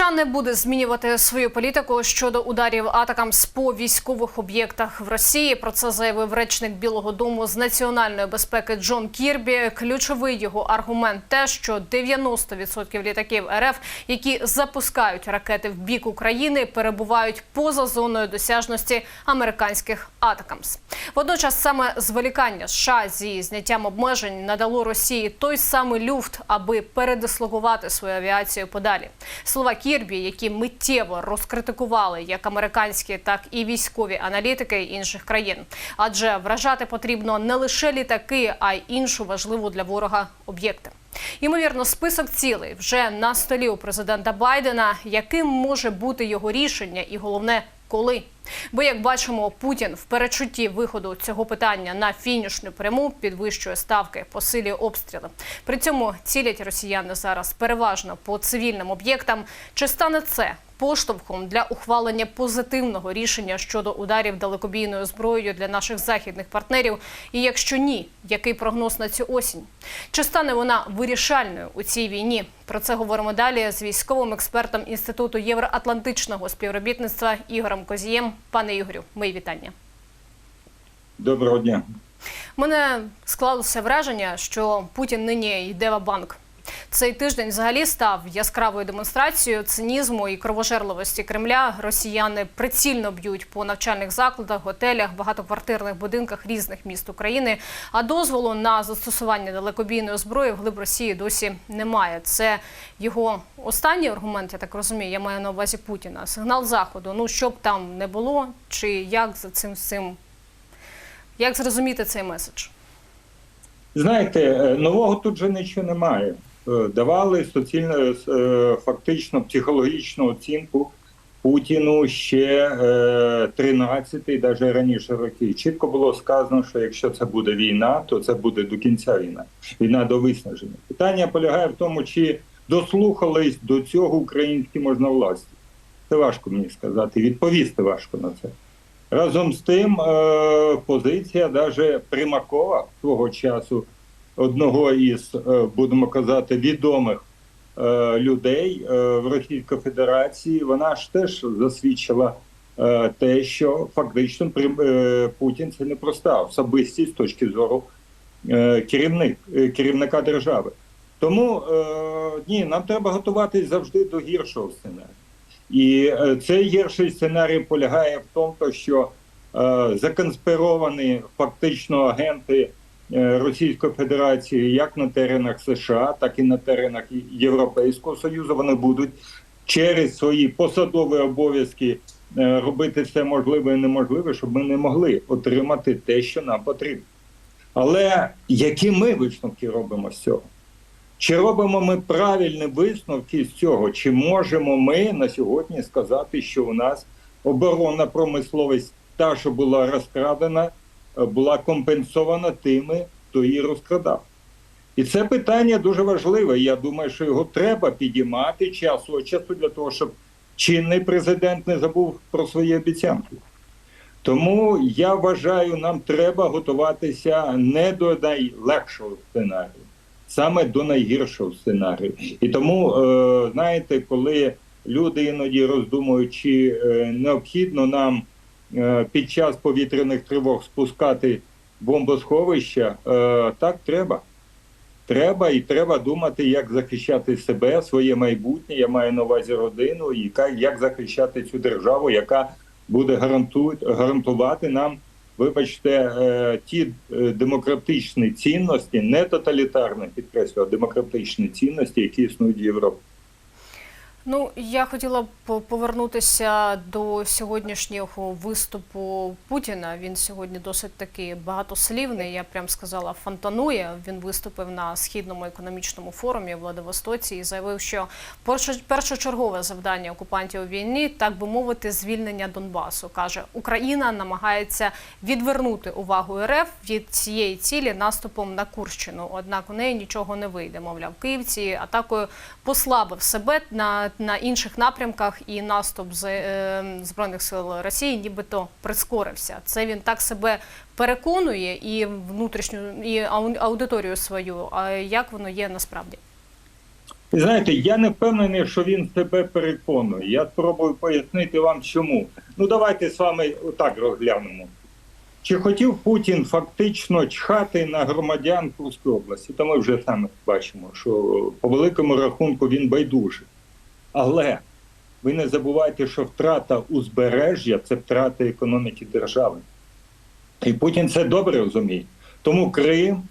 США не буде змінювати свою політику щодо ударів атакам по військових об'єктах в Росії. Про це заявив речник Білого Дому з національної безпеки Джон Кірбі. Ключовий його аргумент те, що 90% літаків РФ, які запускають ракети в бік України, перебувають поза зоною досяжності американських атакамс. Водночас саме зволікання США зі зняттям обмежень надало Росії той самий люфт, аби передислокувати свою авіацію подалі. Слова Кірбі, які миттєво розкритикували як американські, так і військові аналітики інших країн. Адже вражати потрібно не лише літаки, а й іншу важливу для ворога об'єкти. Ймовірно, список цілей вже на столі у президента Байдена. Яким може бути його рішення, і головне, коли? Бо, як бачимо, Путін в перечутті виходу цього питання на фінішну пряму підвищує ставки, посилює обстріли. При цьому цілять росіяни зараз переважно по цивільним об'єктам. Чи стане це поштовхом для ухвалення позитивного рішення щодо ударів далекобійною зброєю для наших західних партнерів? І якщо ні, який прогноз на цю осінь? Чи стане вона вирішальною у цій війні? Про це говоримо далі з військовим експертом інституту євроатлантичного співробітництва Ігорем Козієм. Пане Ігорю, мої вітання. Доброго дня. Мене склалося враження, що Путін нині йде в банк. Цей тиждень взагалі став яскравою демонстрацією цинізму і кровожерливості Кремля. Росіяни прицільно б'ють по навчальних закладах, готелях, багатоквартирних будинках різних міст України. А дозволу на застосування далекобійної зброї в глиб Росії досі немає. Це його останній аргумент, я так розумію. Я маю на увазі Путіна. Сигнал заходу. Ну щоб там не було, чи як за цим всім як зрозуміти цей меседж? Знаєте, е, нового тут же нічого немає. Е, Давали суцільно, е, фактично психологічну оцінку Путіну ще 13-й, навіть раніше роки. Чітко було сказано, що якщо це буде війна, то це буде до кінця війна. Війна до виснаження. Питання полягає в тому, чи дослухались до цього українські можновладці. Це важко мені сказати. Відповісти важко на це. Разом з тим, е, позиція даже Примакова свого часу, одного із, е, будемо казати, відомих е, людей в Російській Федерації, вона ж теж засвідчила те, що фактично Путін це не проста особистість з точки зору керівник, керівника держави. Тому ні, нам треба готуватись завжди до гіршого сценарію. І цей гірший сценарій полягає в тому, що е, законспіровані фактично агенти е, Російської Федерації як на теренах США, так і на теренах Європейського Союзу, вони будуть через свої посадові обов'язки е, робити все можливе і неможливе, щоб ми не могли отримати те, що нам потрібно. Але які ми висновки робимо з цього? Чи робимо ми правильні висновки з цього? Чи можемо ми на сьогодні сказати, що у нас оборонна промисловість, та, що була розкрадена, була компенсована тими, хто її розкрадав? І це питання дуже важливе. Я думаю, що його треба підіймати часу від часу для того, щоб чинний президент не забув про свої обіцянки. Тому я вважаю, нам треба готуватися не до найлегшого сценарію саме до найгіршого сценарію. І тому, е, знаєте, коли люди іноді роздумують, чи е, необхідно нам е, під час повітряних тривог спускати бомбосховища, так треба. Треба і треба думати, як захищати себе, своє майбутнє. Я маю на увазі родину, і як захищати цю державу, яка буде гарантувати нам вибачте, е, ті е, демократичні цінності, не тоталітарні, підкреслю, а демократичні цінності, які існують в Європі. Ну, я хотіла б повернутися до сьогоднішнього виступу Путіна. Він сьогодні досить таки багатослівний. Я прям сказала, фонтанує. Він виступив на східному економічному форумі в Владивостоці і заявив, що першочергове завдання окупантів у війні, так би мовити, звільнення Донбасу. каже Україна намагається відвернути увагу РФ від цієї цілі наступом на Курщину. Однак у неї нічого не вийде. Мовляв, Київці атакою послабив себе на на інших напрямках і наступ е, збройних сил Росії, нібито прискорився. Це він так себе переконує і внутрішню і аудиторію свою. А як воно є насправді? Знаєте, я не впевнений, що він себе переконує. Я спробую пояснити вам чому. Ну давайте з вами отак розглянемо. Чи хотів Путін фактично чхати на громадян Курської області? Та ми вже саме бачимо, що по великому рахунку він байдужий. Але ви не забувайте, що втрата узбережжя це втрата економіки держави. І Путін це добре розуміє. Тому Крим,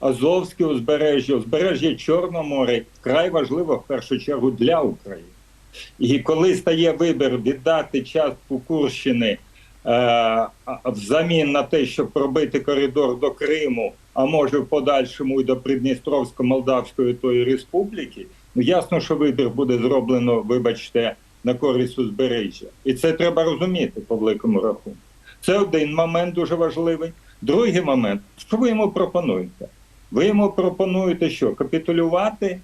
Азовське узбережжя, узбережжя Чорного моря вкрай важливо в першу чергу для України. І коли стає вибір віддати частку Курщини е, взамін на те, щоб пробити коридор до Криму, а може в подальшому і до Придністровсько-Молдавської тої республіки, ясно, що вибір буде зроблено, вибачте, на користь узбережжя. І це треба розуміти по великому рахунку. Це один момент дуже важливий. Другий момент, що ви йому пропонуєте? Ви йому пропонуєте що? Капітулювати?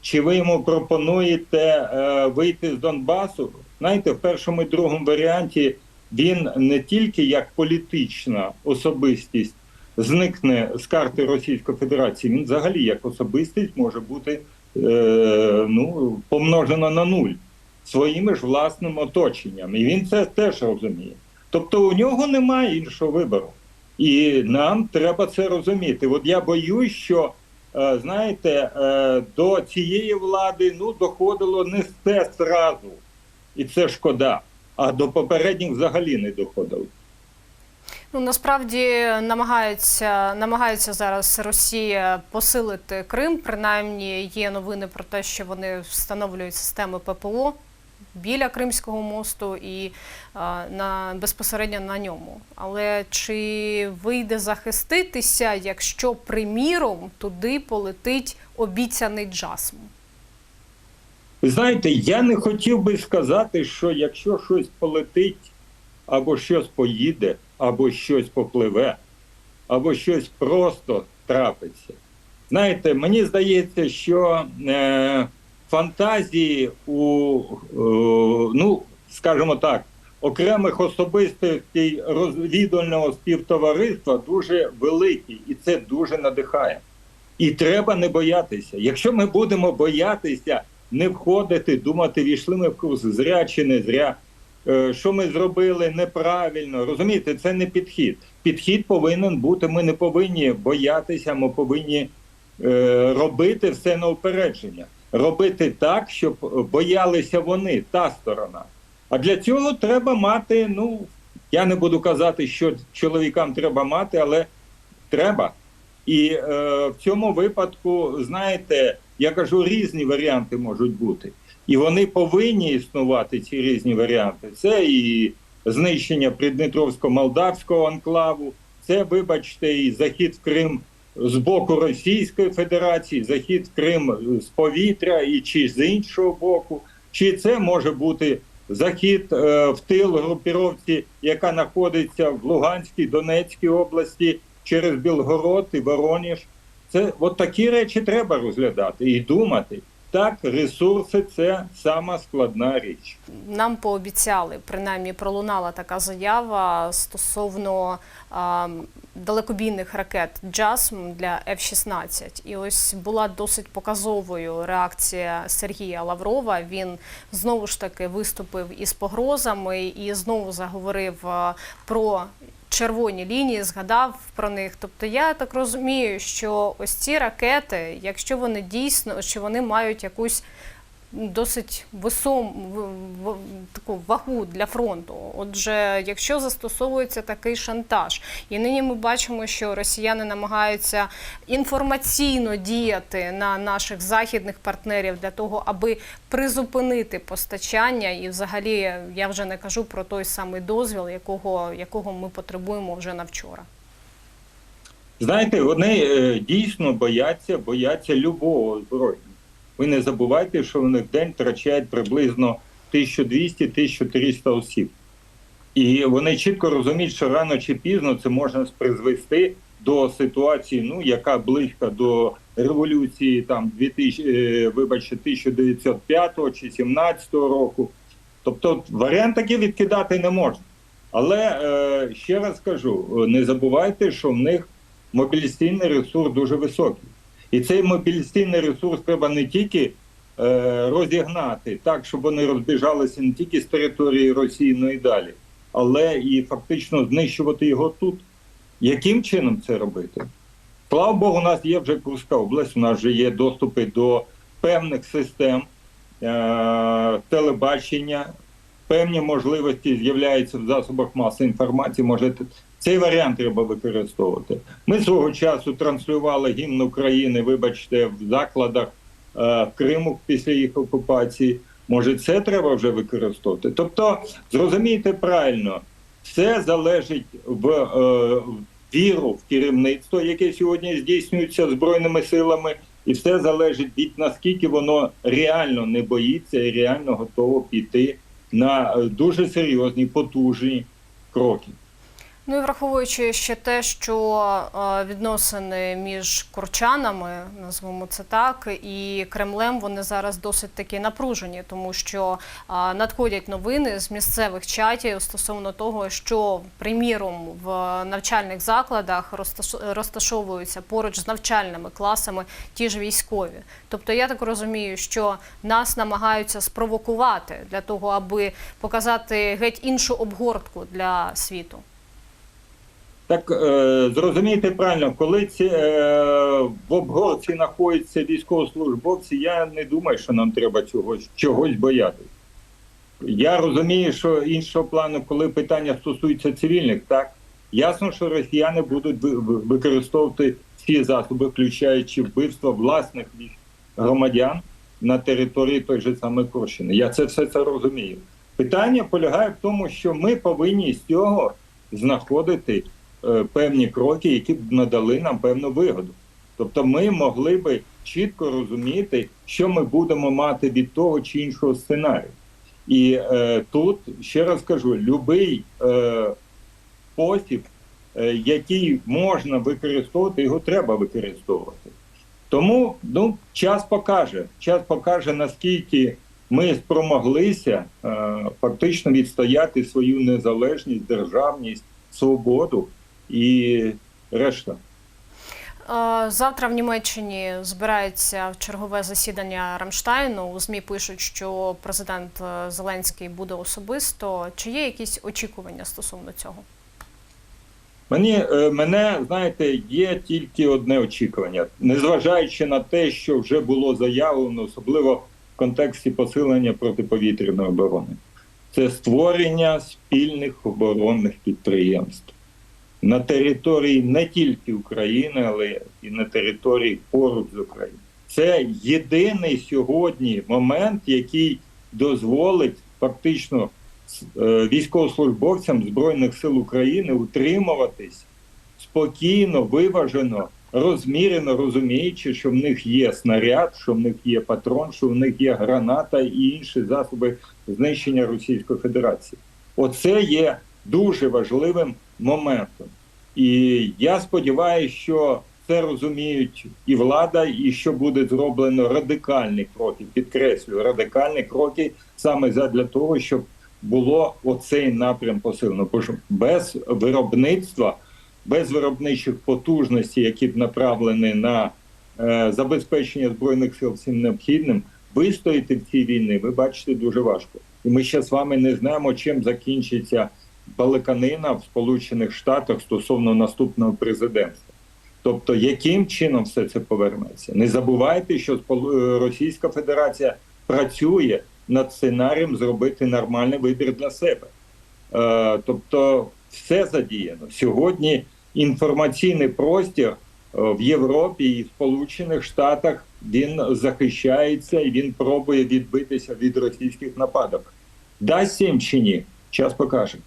Чи ви йому пропонуєте е, вийти з Донбасу? Знаєте, в першому і другому варіанті він не тільки як політична особистість зникне з карти Російської Федерації, він взагалі як особистість може бути ну, помножена на нуль своїми ж власним оточенням. І він це теж розуміє. Тобто у нього немає іншого вибору. І нам треба це розуміти. От я боюсь, що е, знаєте, е, до цієї влади ну доходило не все зразу, і це шкода. А до попередніх взагалі не доходило. Ну насправді намагаються намагається зараз Росія посилити Крим. Принаймні є новини про те, що вони встановлюють системи ППО біля Кримського мосту і а, на безпосередньо на ньому. Але чи вийде захиститися, якщо приміром туди полетить обіцяний джасм? Ви знаєте, я не хотів би сказати, що якщо щось полетить, або щось поїде, або щось попливе, або щось просто трапиться. Знаєте, мені здається, що е, фантазії у, е, ну, скажімо так, окремих особистостей розвідувального співтовариства дуже великі, і це дуже надихає. І треба не боятися. Якщо ми будемо боятися не входити, думати, війшли ми в курс зря чи не зря, що ми зробили неправильно. Розумієте, це не підхід. Підхід повинен бути. Ми не повинні боятися, ми повинні е, робити все на упередження. Робити так, щоб боялися вони, та сторона. А для цього треба мати, ну, я не буду казати, що чоловікам треба мати, але треба. І е, в цьому випадку, знаєте, я кажу, різні варіанти можуть бути. І вони повинні існувати, ці різні варіанти. Це і знищення Приднітровсько-Молдавського анклаву, це, вибачте, і захід в Крим з боку Російської Федерації, захід в Крим з повітря, і чи з іншого боку, чи це може бути захід е, в тил групіровці, яка знаходиться в Луганській, Донецькій області через Білгород і Вороніж. Це от такі речі треба розглядати і думати. Так, ресурси це сама складна річ. Нам пообіцяли, принаймні пролунала така заява стосовно а, далекобійних ракет JASM для F-16. І ось була досить показовою реакція Сергія Лаврова. Він знову ж таки виступив із погрозами і знову заговорив про. Червоні лінії згадав про них. Тобто я так розумію, що ось ці ракети, якщо вони дійсно, що вони мають якусь досить висом таку вагу для фронту. Отже, якщо застосовується такий шантаж, і нині ми бачимо, що росіяни намагаються інформаційно діяти на наших західних партнерів для того, аби призупинити постачання, і взагалі я вже не кажу про той самий дозвіл, якого, якого ми потребуємо вже на вчора. Знаєте, вони е, дійсно бояться, бояться любого озброєння. Ви не забувайте, що вони в день втрачають приблизно 1200-1300 осіб. І вони чітко розуміють, що рано чи пізно це можна призвести до ситуації, ну яка близька до революції там 2000, е, вибачте, 1905 чи 17 року. Тобто варіант такий відкидати не можна. Але е, ще раз кажу: не забувайте, що в них мобілізаційний ресурс дуже високий. І цей мобілізаційний ресурс треба не тільки е, розігнати так, щоб вони розбіжалися не тільки з території Росії, але й далі, але і фактично знищувати його тут. Яким чином це робити? Слава Богу, у нас є вже Курська область, у нас вже є доступи до певних систем е- телебачення, певні можливості з'являються в засобах масової інформації. Може, цей варіант треба використовувати. Ми свого часу транслювали гімн України, вибачте, в закладах е- Криму після їх окупації. Може, це треба вже використовувати. Тобто, зрозумійте правильно, все залежить в е, віру в керівництво, яке сьогодні здійснюється збройними силами, і все залежить від наскільки воно реально не боїться і реально готово піти на е, дуже серйозні потужні кроки. Ну і враховуючи ще те, що е, відносини між курчанами, назвемо це так, і Кремлем вони зараз досить таки напружені, тому що е, надходять новини з місцевих чатів стосовно того, що приміром в навчальних закладах розташ- розташовуються поруч з навчальними класами ті ж військові. Тобто я так розумію, що нас намагаються спровокувати для того, аби показати геть іншу обгортку для світу. Так е, зрозумійте правильно, коли ці е, в обгорці знаходяться військовослужбовці, я не думаю, що нам треба чогось чогось боятися. Я розумію, що іншого плану, коли питання стосується цивільних, так ясно, що росіяни будуть ви- ви- використовувати всі засоби, включаючи вбивство власних громадян на території той же самої Курщини. Я це все це розумію. Питання полягає в тому, що ми повинні з цього знаходити певні кроки, які б надали нам певну вигоду. Тобто, ми могли би чітко розуміти, що ми будемо мати від того чи іншого сценарію. І е, тут ще раз кажу: любий е, спосіб, е, який можна використовувати, його треба використовувати. Тому ну, час покаже. Час покаже, наскільки ми спромоглися е, фактично відстояти свою незалежність, державність, свободу і решта. Завтра в Німеччині збирається чергове засідання Рамштайну. У ЗМІ пишуть, що президент е, Зеленський буде особисто. Чи є якісь очікування стосовно цього? Мені е, мене знаєте, є тільки одне очікування, незважаючи на те, що вже було заявлено, особливо в контексті посилення протиповітряної оборони, це створення спільних оборонних підприємств на території не тільки України, але і на території поруч з Україною. Це єдиний сьогодні момент, який дозволить фактично е, військовослужбовцям Збройних сил України утримуватись спокійно, виважено, розмірено, розуміючи, що в них є снаряд, що в них є патрон, що в них є граната і інші засоби знищення Російської Федерації. Оце є дуже важливим моментом. І я сподіваюся, що це розуміють і влада, і що буде зроблено радикальні кроки, підкреслюю, радикальні кроки саме для того, щоб було оцей напрям посилено. Бо ж без виробництва, без виробничих потужностей, які б направлені на е, забезпечення збройних сил всім необхідним, вистояти в цій війні, ви бачите, дуже важко. І ми ще з вами не знаємо, чим закінчиться балаканина в Сполучених Штатах стосовно наступного президентства. Тобто, яким чином все це повернеться? Не забувайте, що е, Російська Федерація працює над сценарієм зробити нормальний вибір для себе. Е, тобто, все задіяно сьогодні. Інформаційний простір е, в Європі і в Сполучених Штатах він захищається і він пробує відбитися від російських нападок. Дасть їм чи ні? Час покаже.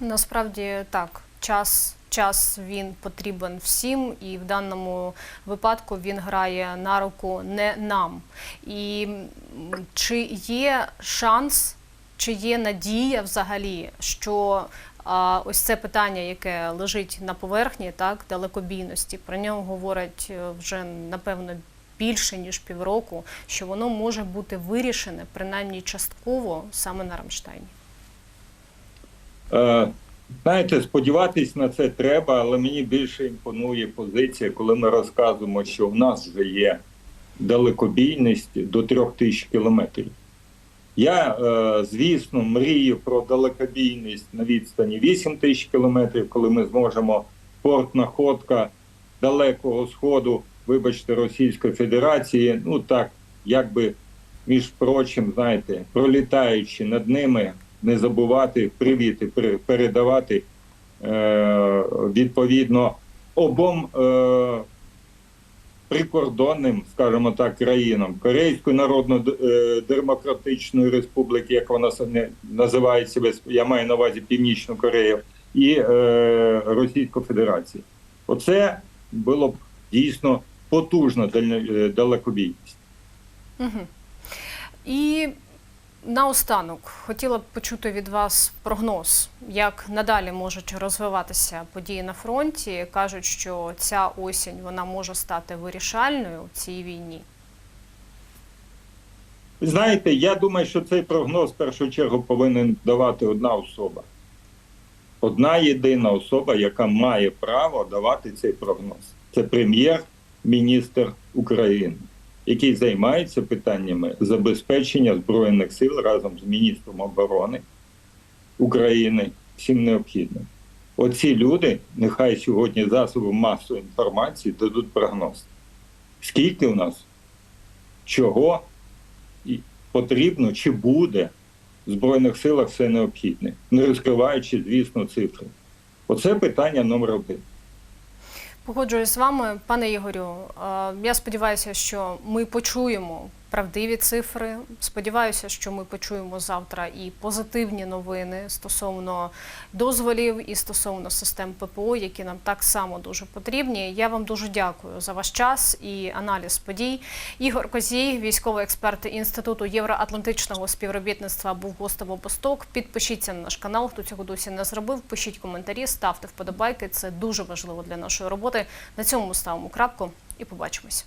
Насправді так, час, час він потрібен всім, і в даному випадку він грає на руку не нам. І чи є шанс, чи є надія взагалі, що а, ось це питання, яке лежить на поверхні, так, далекобійності, про нього говорять е, вже напевно. Більше ніж півроку, що воно може бути вирішене принаймні частково саме на Рамштайні. Е, Знаєте, сподіватись на це треба, але мені більше імпонує позиція, коли ми розказуємо, що в нас вже є далекобійність до трьох тисяч кілометрів. Я, е, звісно, мрію про далекобійність на відстані 8 тисяч кілометрів, коли ми зможемо порт находка далекого сходу, вибачте, Російської Федерації, ну так, якби між прочим, знаєте, пролітаючи над ними, не забувати привіти передавати е, відповідно обом е, прикордонним, скажімо так, країнам Корейської Народно-Демократичної Республіки, як вона називає себе, я маю на увазі Північну Корею, і е, Російську Федерацію. Оце було б дійсно потужна е, далекобійність. Угу. І наостанок хотіла б почути від вас прогноз, як надалі можуть розвиватися події на фронті. Кажуть, що ця осінь вона може стати вирішальною в цій війні. Знаєте, я думаю, що цей прогноз в першу чергу повинен давати одна особа. Одна єдина особа, яка має право давати цей прогноз. Це прем'єр-міністр України, який займається питаннями забезпечення Збройних сил разом з міністром оборони України всім необхідним. Оці люди, нехай сьогодні засоби масової інформації дадуть прогноз. Скільки у нас, чого потрібно чи буде в Збройних силах все необхідне, не розкриваючи, звісно, цифри. Оце питання номер один. Погоджуюсь з вами, пане Ігорю. е, Я сподіваюся, що ми почуємо правдиві цифри. Сподіваюся, що ми почуємо завтра і позитивні новини стосовно дозволів і стосовно систем ППО, які нам так само дуже потрібні. Я вам дуже дякую за ваш час і аналіз подій. Ігор Козій, військовий експерт інституту євроатлантичного співробітництва, був гостем обосток. Підпишіться на наш канал, хто цього досі не зробив. Пишіть коментарі, ставте вподобайки. Це дуже важливо для нашої роботи. На цьому ставимо крапку і побачимось.